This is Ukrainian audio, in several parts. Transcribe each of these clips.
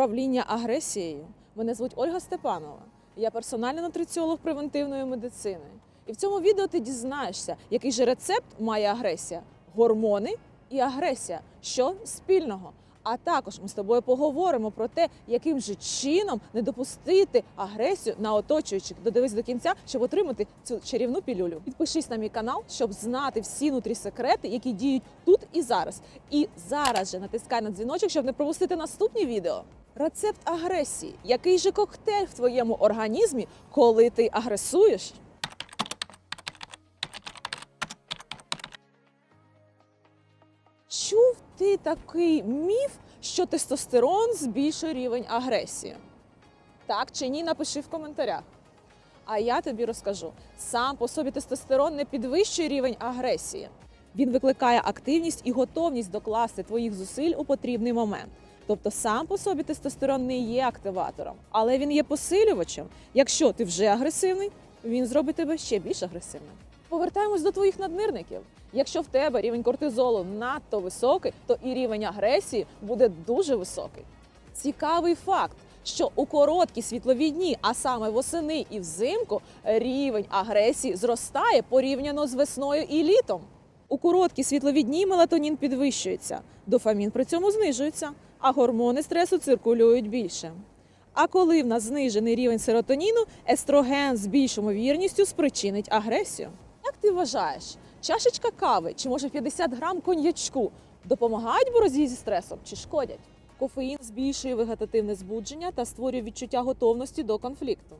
управління агресією. Мене звуть Ольга Степанова. Я персональний нутриціолог превентивної медицини. І в цьому відео ти дізнаєшся, який же рецепт має агресія, гормони і агресія. Що спільного? А також ми з тобою поговоримо про те, яким же чином не допустити агресію на оточуючих. Додивись до кінця, щоб отримати цю чарівну пілюлю. Підпишись на мій канал, щоб знати всі нутрісекрети, які діють тут і зараз. І зараз же натискай на дзвіночок, щоб не пропустити наступні відео. Рецепт агресії. Який же коктейль в твоєму організмі, коли ти агресуєш? Чув ти такий міф, що тестостерон збільшує рівень агресії? Так чи ні, напиши в коментарях. А я тобі розкажу: сам по собі тестостерон не підвищує рівень агресії. Він викликає активність і готовність докласти твоїх зусиль у потрібний момент. Тобто сам по собі тестостерон не є активатором, але він є посилювачем. Якщо ти вже агресивний, він зробить тебе ще більш агресивним. Повертаємось до твоїх надмірників. Якщо в тебе рівень кортизолу надто високий, то і рівень агресії буде дуже високий. Цікавий факт, що у короткі світлові дні, а саме восени і взимку, рівень агресії зростає порівняно з весною і літом. У короткі світлові дні мелатонін підвищується, дофамін при цьому знижується, а гормони стресу циркулюють більше. А коли в нас знижений рівень серотоніну, естроген з більшою вірністю спричинить агресію. Як ти вважаєш, чашечка кави чи може 50 грам коньячку допомагають боротьбі зі стресом чи шкодять? Кофеїн збільшує вегетативне збудження та створює відчуття готовності до конфлікту.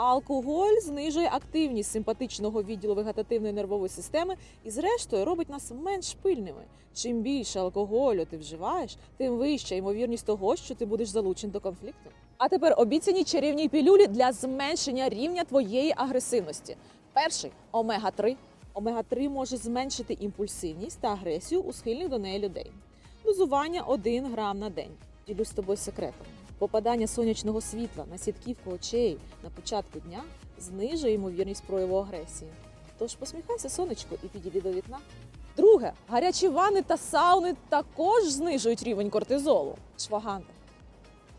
Алкоголь знижує активність симпатичного відділу вегетативної нервової системи і, зрештою, робить нас менш пильними. Чим більше алкоголю ти вживаєш, тим вища ймовірність того, що ти будеш залучений до конфлікту. А тепер обіцяні чарівні пілюлі для зменшення рівня твоєї агресивності. Перший омега 3 Омега 3 може зменшити імпульсивність та агресію у схильних до неї людей. Дозування 1 грам на день. Ділюсь з тобою секретом. Попадання сонячного світла на сітківку очей на початку дня знижує ймовірність прояву агресії. Тож посміхайся сонечко і підійди до вікна. Друге, гарячі ванни та сауни також знижують рівень кортизолу. Шваганти.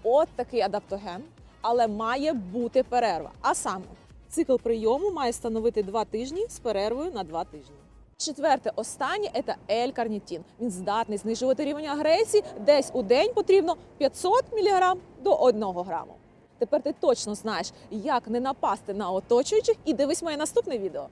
От такий адаптоген, але має бути перерва. А саме, цикл прийому має становити 2 тижні з перервою на 2 тижні. Четверте, останнє це L-карнітін. Він здатний знижувати рівень агресії. Десь у день потрібно 500 мг до 1 граму. Тепер ти точно знаєш, як не напасти на оточуючих, і дивись моє наступне відео.